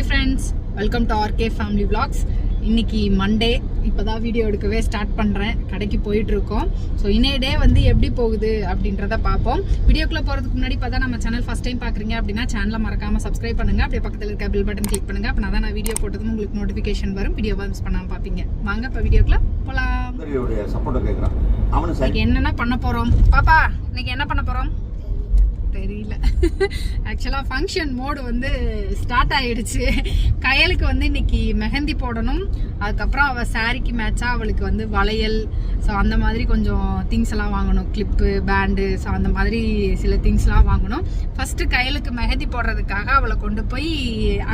Hi friends welcome to RK family vlogs. இன்னைக்கு Monday இப்போதான் video எடுக்கவே ஸ்டார்ட் பண்ணுறேன் கடைக்கு போயிட்டு இருக்கோம் ஸோ இன்னைய டே வந்து எப்படி போகுது அப்படின்றத பார்ப்போம். வீடியோக்குள்ள போகிறதுக்கு முன்னாடி பார்த்தா நம்ம சேனல் ஃபஸ்ட் டைம் பார்க்குறீங்க அப்படின்னா சேனலை மறக்காம சப்ஸ்கிரைப் பண்ணுங்க. அப்படியே பக்கத்தில் இருக்க பில் பட்டன் கிளிக் பண்ணுங்க. அப்போ தான் நான் வீடியோ போட்டதும் உங்களுக்கு நோட்டிஃபிகேஷன் வரும். வீடியோவை மிஸ் பண்ணாமல் பார்ப்பீங்க. வாங்க இப்போ வீடியோக்குள்ள போகலாம் என்னென்ன பண்ண போகிறோம் பாப்பா இன்னைக்கு என்ன பண்ண போகிறோம் தெரியல. ஆக்சுவலாக ஃபங்க்ஷன் மோடு வந்து ஸ்டார்ட் ஆகிடுச்சு கயலுக்கு வந்து இன்னைக்கு மெஹந்தி போடணும். அதுக்கப்புறம் அவள் சாரிக்கு மேட்சாக அவளுக்கு வந்து வளையல் ஸோ அந்த மாதிரி கொஞ்சம் திங்ஸ் எல்லாம் வாங்கணும். கிளிப்பு பேண்டு ஸோ அந்த மாதிரி சில திங்ஸ்லாம் வாங்கணும். ஃபஸ்ட்டு கயலுக்கு மெஹந்தி போடுறதுக்காக அவளை கொண்டு போய்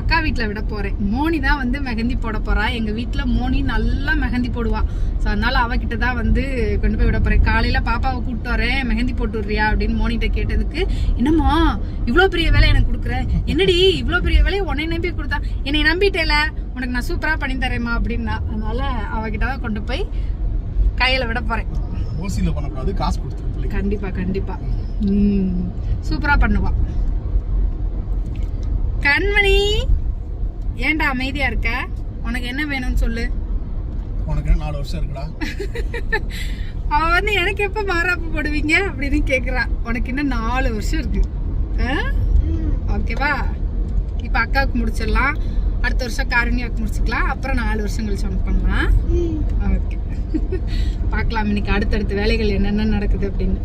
அக்கா வீட்டில் விட போகிறேன் மோனி தான் வந்து மெஹந்தி போட போகிறா எங்கள் வீட்டில் மோனி நல்லா மெஹந்தி போடுவாள் ஸோ அதனால் அவகிட்ட தான் வந்து கொண்டு போய் விட போகிறேன் காலையில் பாப்பாவை கூப்பிட்டு வரேன். மெஹந்தி போட்டு விட்றியா அப்படின்னு மோனிகிட்ட கேட்டதுக்கு என்னம்மா இவ்வளோ பெரிய வேலை எனக்கு கொடுக்குற? என்னடி இவ்வளோ பெரிய வேலையை உன்னை நம்பி கொடுத்தா? என்னை நம்பிட்டேல? உனக்கு நான் சூப்பராக பண்ணி தரேம்மா அப்படின்னா. அதனால அவகிட்ட தான் கொண்டு போய் கையில் விட போகிறேன் ஓசியில் பண்ணக்கூடாது காசு கொடுத்துரு பிள்ளைக்கு. கண்டிப்பா கண்டிப்பா. ம் சூப்பரா பண்ணுவா. கண்மணி ஏன்டா அமைதியா இருக்க? உனக்கு என்ன வேணும்னு சொல்லு. உனக்கு நாலு வருஷம் இருக்குடா. அவ வந்து எனக்கு எப்ப மாறாப்பு போடுவீங்க? அப்படின்னு கேக்குறா. உனக்கு இன்னும் நாலு வருஷம் இருக்கு. ஓகேவா? இப்ப அக்காவுக்கு முடிச்சிடலாம். அடுத்த வருஷம் காரணியாவுக்கு முடிச்சுக்கலாம். அப்புறம் நாலு வருஷம் கழிச்சு பண்ணலாம். ஓகே. பார்க்கலாம். இன்னைக்கு அடுத்தடுத்த வேலைகள் என்னென்ன நடக்குது அப்படின்னு.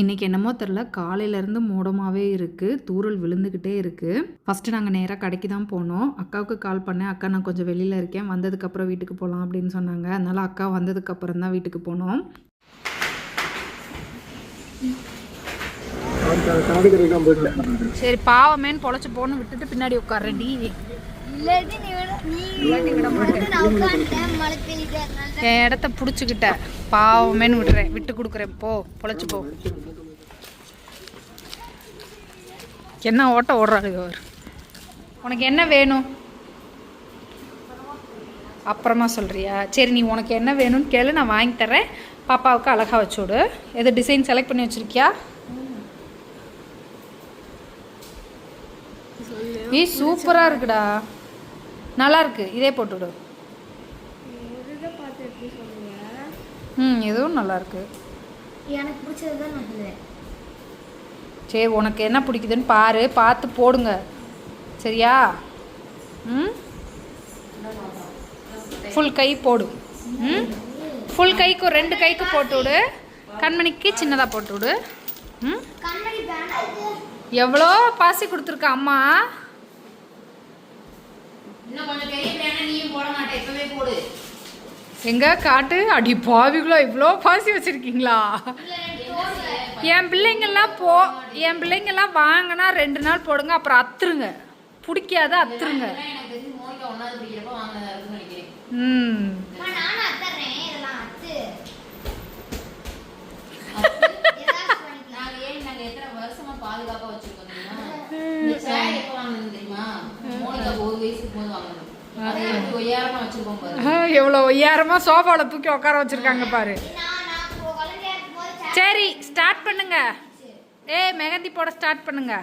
இன்றைக்கி என்னமோ தெரில காலையிலேருந்து மூடமாகவே இருக்குது தூறல் விழுந்துக்கிட்டே இருக்குது ஃபஸ்ட்டு நாங்கள் நேராக கடைக்கு தான் போனோம். அக்காவுக்கு கால் பண்ணேன். அக்கா நான் கொஞ்சம் வெளியில் இருக்கேன். வந்ததுக்கப்புறம் வீட்டுக்கு போகலாம் அப்படின்னு சொன்னாங்க. அதனால் அக்கா வந்ததுக்கப்புறம் தான் வீட்டுக்கு போனோம். சரி பாவமேன்னு பொழைச்சி போன்னு விட்டுட்டு பின்னாடி உட்காரடி என் இடத்த பிடிச்சிக்கிட்ட. பாவமேன்னு விடுறேன் விட்டு கொடுக்குறேன் போ பொழைச்சி போ. என்ன ஓட்ட ஓடுறாரு அவர் உனக்கு என்ன வேணும்? அப்புறமா சொல்கிறியா சரி நீ உனக்கு என்ன வேணும்னு கேளு நான் வாங்கி தரேன் பாப்பாவுக்கு அழகாக வச்சு விடு. எது டிசைன் செலக்ட் பண்ணி வச்சுருக்கியா? ஏய் சூப்பராக இருக்குடா. நல்லா இருக்கு. இதே போட்டு விடு. ம் இதுவும் நல்லா இருக்கு. எனக்கு பிடிச்சது தான் நான் சொல்லுவேன். சரி உனக்கு என்ன பிடிக்குதுன்னு பாரு. பார்த்து போடுங்க. சரியா? ம்? ஃபுல் கை போடு. ம்? ஃபுல் கைக்கு ரெண்டு கைக்கு போட்டு விடு. கண்மணிக்கு சின்னதாக போட்டு விடு. ம்? எவ்வளோ பாசி கொடுத்துருக்க அம்மா? இன்னும் கொஞ்சம் பெரிய பிளான நீயும் போட மாட்டே இப்பவே போடு. எங்க காட்டு? அடி பாவிகளோ இவ்வளோ பாசி வச்சிருக்கீங்களா? என் பிள்ளைங்கெல்லாம் போ என் பிள்ளைங்கெல்லாம் வாங்கினா ரெண்டு நாள் போடுங்க அப்புறம் அத்துருங்க. பிடிக்காத அத்துருங்க. ம். பாதுகாப்பா வச்சிருக்கோம் சேர் எப்ப தெரியுமா? ஒரு வயசுக்கு போது ஒய்யாரமா எவ்வளோ ஒய்யாரமாக சோஃபாவில் தூக்கி உட்கார வச்சிருக்காங்க பாரு. சரி ஸ்டார்ட் பண்ணுங்க. ஏய் மெஹந்தி போட ஸ்டார்ட் பண்ணுங்க.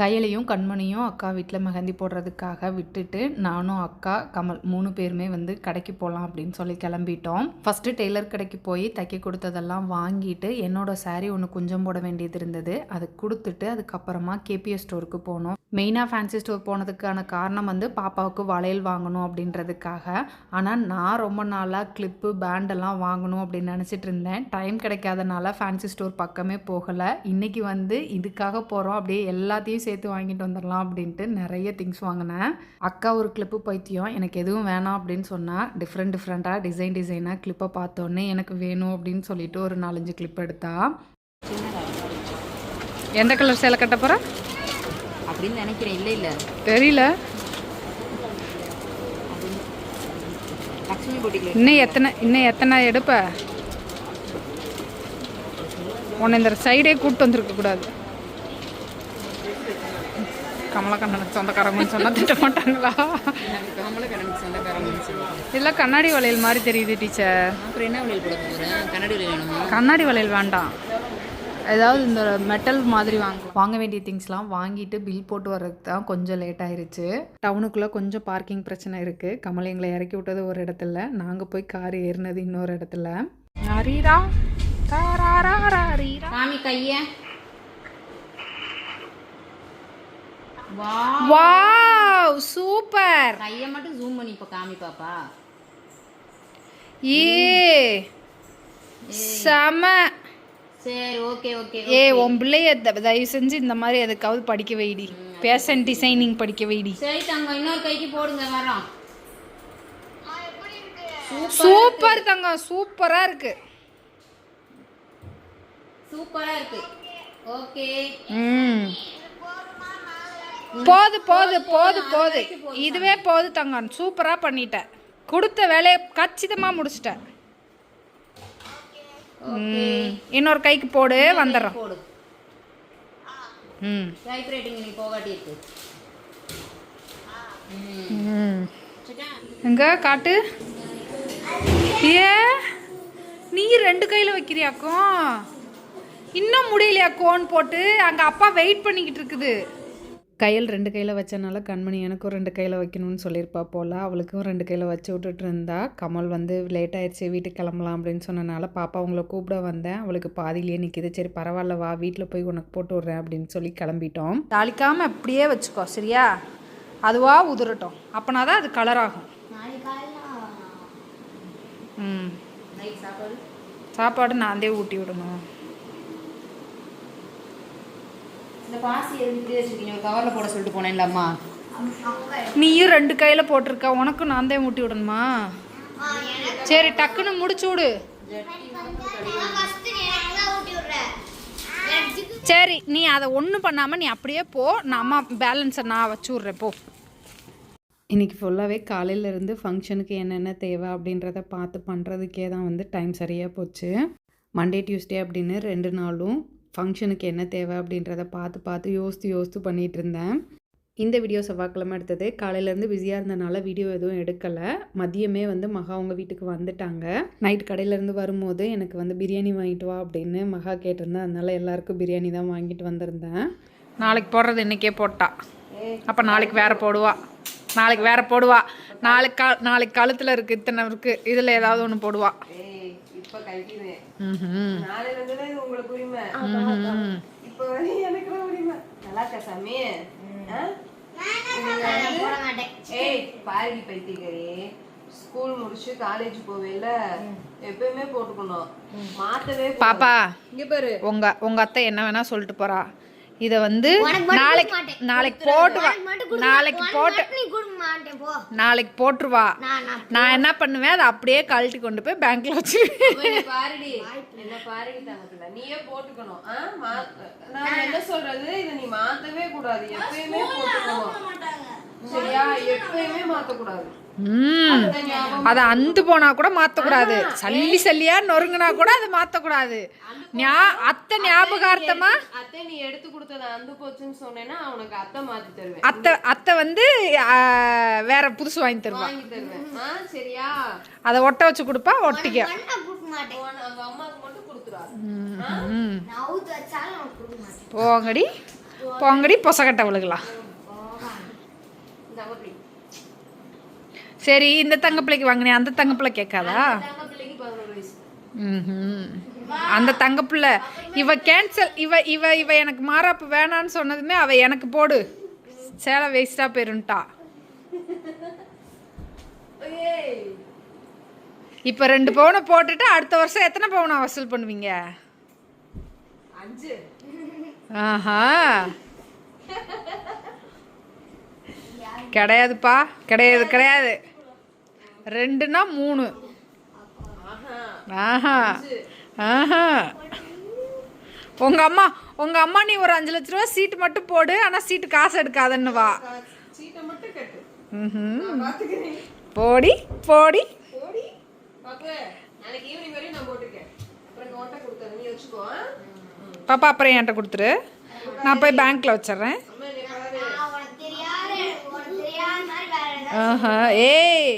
கையிலையும் கண்மணியும் அக்கா வீட்டில் மெஹந்தி போடுறதுக்காக விட்டுட்டு நானும் அக்கா கமல் மூணு பேருமே வந்து கடைக்கு போகலாம் அப்படின்னு சொல்லி கிளம்பிட்டோம். ஃபஸ்ட்டு டெய்லர் கடைக்கு போய் தைக்க கொடுத்ததெல்லாம் வாங்கிட்டு என்னோட சாரீ ஒன்று குஞ்சம் போட வேண்டியது இருந்தது. அதை கொடுத்துட்டு அதுக்கப்புறமா கேபிஎஸ் ஸ்டோருக்கு போனோம். மெயினாக ஃபேன்சி ஸ்டோர் போனதுக்கான காரணம் வந்து பாப்பாவுக்கு வளையல் வாங்கணும் அப்படின்றதுக்காக. ஆனால் நான் ரொம்ப நாளாக கிளிப்பு பேண்டெல்லாம் வாங்கணும் அப்படின்னு நினச்சிட்டு இருந்தேன். டைம் கிடைக்காதனால ஃபேன்சி ஸ்டோர் பக்கமே போகலை. இன்றைக்கி வந்து இதுக்காக போகிறோம் அப்படியே எல்லாத்தையும் சேர்த்து வாங்கிட்டு வந்துடலாம் அப்படின்ட்டு நிறைய திங்ஸ் வாங்கினேன். அக்கா ஒரு கிளிப்பு பைத்தியம் எனக்கு எதுவும் வேணாம் அப்படின்னு சொன்னால் டிஃப்ரெண்ட் டிஃப்ரெண்ட்டாக டிசைன் டிசைனாக கிளிப்பை பார்த்தோன்னே எனக்கு வேணும் அப்படின்னு சொல்லிட்டு ஒரு நாலஞ்சு கிளிப் எடுத்தா. எந்த கலர் சேலை கட்ட போகிற அப்படின்னு நினைக்கிறேன். இல்ல இல்ல. தெரியல. இன்னும் எத்தனை இன்னும் எத்தனை எடுப்ப? உன்னை இந்த சைடே கூப்பிட்டு வந்திருக்க கூடாது. கமலக்கண்ணனுக்கு சொந்தக்காரங்கன்னு சொன்னா திட்ட மாட்டாங்களா? கமலக்கண்ணனுக்கு சொந்தக்காரங்க இல்லை கண்ணாடி வளையல் மாதிரி தெரியுது டீச்சர். அப்புறம் என்ன வளையல் போட போகிறேன் கண்ணாடி வளையல் கண்ணாடி வளையல் வேண்டாம். ஏதாவது இந்த மெட்டல் மாதிரி வாங்கலாம். வாங்க வேண்டிய திங்ஸ்லாம் வாங்கிட்டு பில் போட்டு வர்றதுக்கு தான் கொஞ்சம் லேட் ஆயிருச்சு. டவுனுக்குள்ளே கொஞ்சம் பார்க்கிங் பிரச்சனை இருக்குது கமல் எங்களை இறக்கி விட்டது ஒரு இடத்துல. நாங்கள் போய் கார் ஏறினது இன்னொரு இடத்துல. காமி கைய. வாவ் சூப்பர் கைய மட்டும் ஜூம் பண்ணி இப்ப காமி பாப்பா ஏ. செம. சரி ஓகே ஓகே ஏ உன் பிள்ளைய தயவு செஞ்சு இந்த மாதிரி எதுக்காவது படிக்க வைடி. ஃபேஷன் டிசைனிங் படிக்க வைடி. சரி தங்கம் இன்னொரு கைக்கு போடுங்க வரோம் சூப்பர் தங்கம் சூப்பரா இருக்கு. சூப்பரா இருக்கு. ஓகே ம். போது போது போது போது. இதுவே போது தங்கம். சூப்பரா பண்ணிட்ட. கொடுத்த வேலையை கச்சிதமா முடிச்சிட்ட. இன்னொரு கைக்கு போடு வந்துடுறோம் ம்? எங்க காட்டு? ஏ நீ ரெண்டு கையில வைக்கிறியாக்கும் இன்னும் முடியலையாக்கோன்னு போட்டு? அங்க அப்பா வெயிட் பண்ணிக்கிட்டு இருக்குது. கையில் ரெண்டு கையில் வச்சனால கண்மணி எனக்கும் ரெண்டு கையில் வைக்கணும்னு சொல்லியிருப்பா போல். அவளுக்கும் ரெண்டு கையில் வச்சு விட்டுட்டு இருந்தா கமல் வந்து லேட் ஆயிடுச்சு வீட்டுக்கு கிளம்பலாம் அப்படின்னு சொன்னனால பாப்பா உங்களை கூப்பிட வந்தேன். அவளுக்கு பாதியிலேயே நிற்கிது சரி பரவாயில்ல வா வீட்டில் போய் உனக்கு போட்டு விட்றேன் அப்படின்னு சொல்லி கிளம்பிட்டோம். தாளிக்காமல் அப்படியே வச்சுக்கோ சரியா? அதுவா உதிரட்டும். அப்போனா தான் அது கலர் ஆகும். ம். சாப்பாடு? சாப்பாடு நான் தான் ஊட்டி விடணும். இந்த பாசி எதுக்கு இப்படி வச்சிருக்கீங்க? ஒரு கவர்ல போட சொல்லிட்டு போனேன்லம்மா நீயும் ரெண்டு கையில் போட்டிருக்க உனக்கும் நான் தான் ஊட்டி விடணுமா? சரி டக்குன்னு முடிச்சு விடு. சரி நீ அதை ஒன்றும் பண்ணாமல் நீ அப்படியே போ. நான் அம்மா பேலன்ஸை நான் வச்சு விட்றேன் போ. இன்றைக்கி ஃபுல்லாகவே காலையிலேருந்து ஃபங்க்ஷனுக்கு என்னென்ன தேவை அப்படின்றத பார்த்து பண்ணுறதுக்கே தான் வந்து டைம் சரியாக போச்சு. மண்டே டியூஸ்டே அப்படின்னு ரெண்டு நாளும் ஃபங்க்ஷனுக்கு என்ன தேவை அப்படின்றத பார்த்து பார்த்து யோசித்து யோசித்து பண்ணிகிட்டு இருந்தேன். இந்த வீடியோ செவ்வாய்க்கிழமை எடுத்தது காலையிலேருந்து பிஸியாக இருந்தனால வீடியோ எதுவும் எடுக்கலை. மதியமே வந்து மகா அவங்க வீட்டுக்கு வந்துட்டாங்க. நைட் கடையிலேருந்து வரும்போது எனக்கு வந்து பிரியாணி வாங்கிட்டு வா அப்படின்னு மகா கேட்டிருந்தேன் அதனால எல்லாருக்கும் பிரியாணி தான் வாங்கிட்டு வந்திருந்தேன். நாளைக்கு போடுறது இன்றைக்கே போட்டா. அப்போ நாளைக்கு வேற போடுவா. நாளைக்கு வேற போடுவா. நாளைக்கு கா நாளைக்கு கழுத்தில் இருக்குது இத்தனை இருக்குது இதில் ஏதாவது ஒன்று போடுவா. இப்ப கட்டிடுவேன். நாளையில இருந்து தான் இது உங்களுக்கு உரிமை. இப்ப எனக்கு தான் உரிமை. நல்லா இருக்கா சாமி? ஏய் பாரதி பைத்தியக்காரி. ஸ்கூல் முடிச்சு காலேஜ் போவேல எப்பயுமே போட்டுக்கணும். மாத்தவே. பாப்பா இங்க பாரு. உங்க உங்க அத்தை என்ன வேணா சொல்லிட்டு போறா. இத வந்து நாளைக்கு. நாளைக்கு போட்டுவா நாளைக்கு போட்டு நாளைக்கு போட்டுருவா நான் என்ன பண்ணுவேன்? அதை அப்படியே கழட்டி கொண்டு போய் பேங்க்ல வச்சிருவேன். அப்ப நீ பாருடி. என்ன பாருடி தங்கத்துல. நீயே போட்டுக்கணும். ஆ? மா- நான் என்ன சொல்றது? இத நீ மாத்தவே கூடாது. எப்பயுமே போட்டுக்கணும். சரியா? எப்பயுமே மாத்தக்கூடாது. அதை அந்து போனா கூட மாத்தக்கூடாது. சல்லி சல்லியா நொறுங்குனா கூட அதை மாத்தக்கூடாது. ஞா அத்தை ஞாபகார்த்தமா? அத்தை நீ எடுத்து கொடுத்தத அந்து போச்சுன்னு சொன்னேன்னா உனக்கு அத்தை மாத்தி தருவேன். அத்தை அத்தை வந்து வேற புதுசு வாங்கி தருவா. வாங்கி தருவேன். ஆ சரியா? அதை ஒட்ட வச்சு கொடுப்பா ஒட்டிக்க. போங்கடி போங்கடி பொசக்கட்டை விழுகலாம் சரி இந்த தங்க பிள்ளைக்கு வாங்கினேன் அந்த தங்க பிள்ளை கேட்காதா. அந்த தங்க பிள்ளை இவ கேன்சல் இவ இவ இவ எனக்கு மாறாப்பு வேணான்னு சொன்னதுமே அவ எனக்கு போடு. சேலை வேஸ்டா போயிருன்ட்டா. இப்போ ரெண்டு பவுனை போட்டுட்டு அடுத்த வருஷம் எத்தனை பவுனை வசூல் பண்ணுவீங்க? ஆஹா. கிடையாதுப்பா கிடையாது கிடையாது. ரெண்டுனா மூணு. ஆஹா. ஆஹா. உங்க அம்மா உங்க அம்மா நீ ஒரு அஞ்சு லட்ச ரூபா சீட்டு மட்டும் போடு ஆனா சீட்டு காசு எடுக்காதன்னு வா. சீட்டை மட்டும் கட்டு. ம்ஹும். நான் பாத்துக்கிறேன். போடி போடி. போடி பாப்பு அப்புறம் என்கிட்ட கொடுத்துரு. நான் போய் பேங்க்ல வச்சிடுறேன். ஆஹா. ஏய்.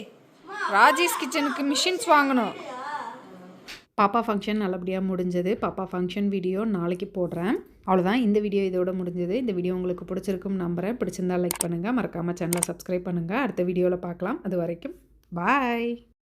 ராஜேஷ் கிச்சனுக்கு மிஷின்ஸ் வாங்கணும். பாப்பா ஃபங்க்ஷன் நல்லபடியாக முடிஞ்சது. பாப்பா ஃபங்க்ஷன் வீடியோ நாளைக்கு போடுறேன். அவ்வளோதான் இந்த வீடியோ இதோட முடிஞ்சது. இந்த வீடியோ உங்களுக்கு பிடிச்சிருக்கும் நம்புகிறேன் பிடிச்சிருந்தா லைக் பண்ணுங்கள் மறக்காமல் சேனலை சப்ஸ்கிரைப் பண்ணுங்கள் அடுத்த வீடியோவில் பார்க்கலாம். அது வரைக்கும் பாய்